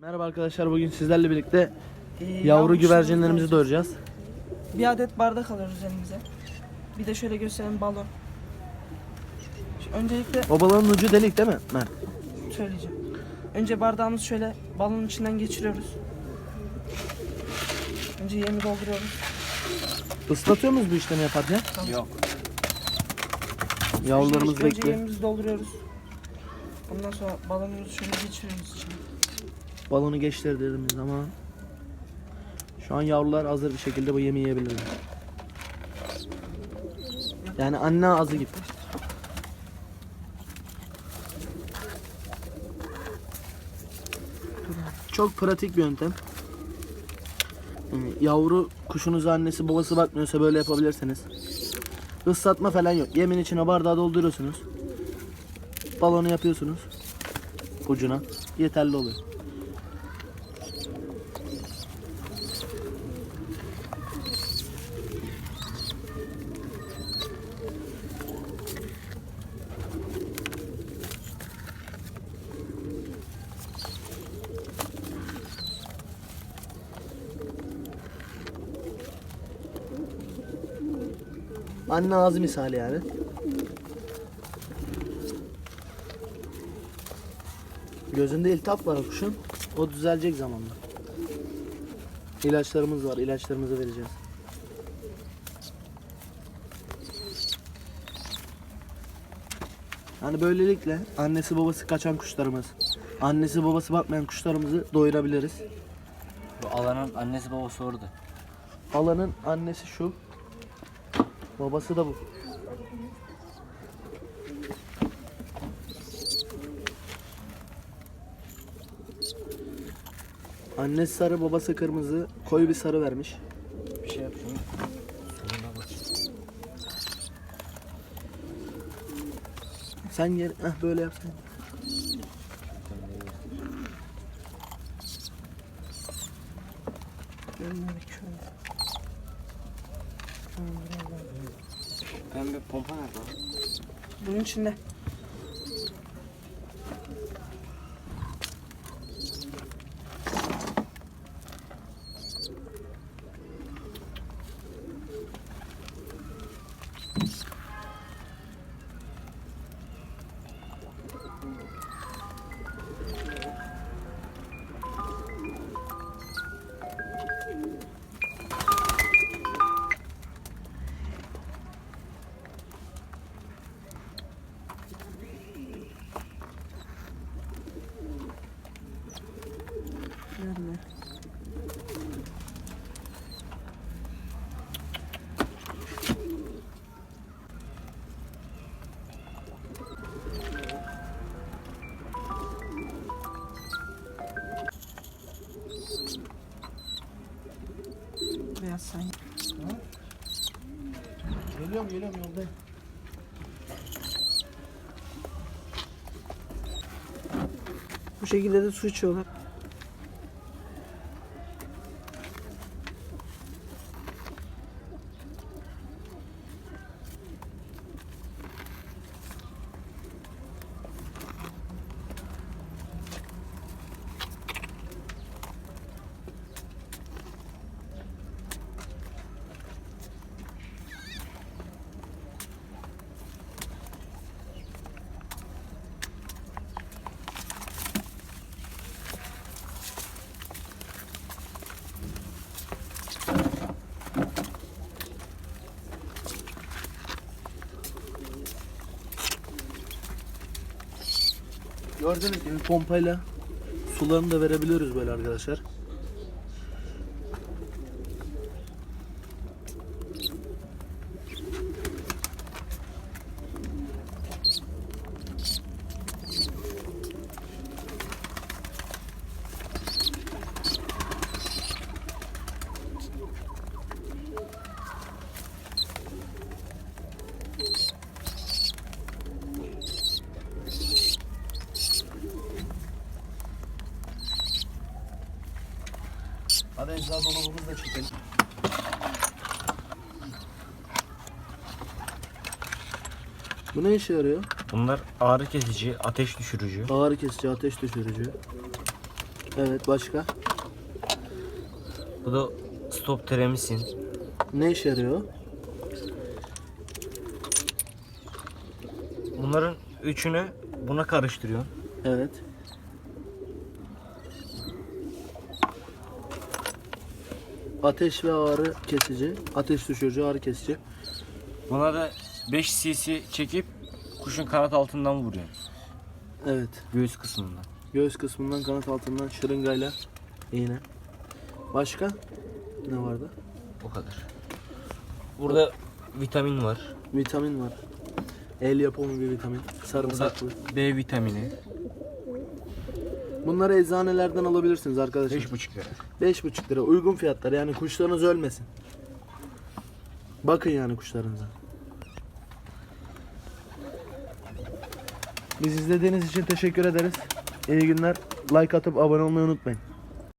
Merhaba arkadaşlar bugün sizlerle birlikte Ee, yavru güvercinlerimizi doyuracağız. Bir adet bardak alıyoruz elimize. Bir de şöyle göstereyim balon. Öncelikle O balonun ucu delik değil mi? Mert. söyleyeceğim. Önce bardağımızı şöyle balonun içinden geçiriyoruz. Önce yemi dolduruyoruz. Islatıyor muyuz bu işlemi yaparken? Yok. Yavrularımız önce, önce bekliyor. yemimizi dolduruyoruz. Ondan sonra balonumuzu şöyle geçiriyoruz içine. Balonu geçtirdiğimiz zaman şu an yavrular hazır bir şekilde bu yemi yiyebilirler. Yani anne ağzı gibi. Çok pratik bir yöntem. Yavru kuşunuza annesi babası bakmıyorsa böyle yapabilirsiniz. Islatma falan yok. Yemin içine bardağı dolduruyorsunuz. Balonu yapıyorsunuz. Ucuna. Yeterli oluyor. Anne ağzı misali yani. Gözünde iltihap var kuşun. O düzelecek zamanla. İlaçlarımız var. ilaçlarımızı vereceğiz. Hani böylelikle annesi babası kaçan kuşlarımız, annesi babası bakmayan kuşlarımızı doyurabiliriz. Bu alanın annesi babası orada. Alanın annesi şu. Babası da bu. Annesi sarı, babası kırmızı. Koyu bir sarı vermiş. Bir şey yap şunu. Sen yer, eh böyle yap sen. Görmedik şöyle. Pembe pompa nerede? lan? Bunun içinde. Görme. Beyaz sen. Geliyorum geliyorum yoldayım. Bu şekilde de su içiyorlar. Gördüğünüz gibi pompayla sularını da verebiliyoruz böyle arkadaşlar. Hadi ecza dolabımızı da çekelim. Bu ne işe yarıyor? Bunlar ağrı kesici, ateş düşürücü. Ağrı kesici, ateş düşürücü. Evet başka? Bu da stop teremisin. Ne işe yarıyor? Bunların üçünü buna karıştırıyor. Evet. Ateş ve ağrı kesici, ateş düşürücü, ağrı kesici. Buna da 5 cc çekip kuşun kanat altından vuruyor. Evet. Göğüs kısmından. Göğüs kısmından, kanat altından şırıngayla iğne. Başka ne vardı? O kadar. Burada vitamin var. Vitamin var. El yapımı bir vitamin. Sarımsaklı. B vitamini. Bunları eczanelerden alabilirsiniz arkadaşlar. 5,5 lira. 5,5 lira. Uygun fiyatlar. Yani kuşlarınız ölmesin. Bakın yani kuşlarınıza. Biz izlediğiniz için teşekkür ederiz. İyi günler. Like atıp abone olmayı unutmayın.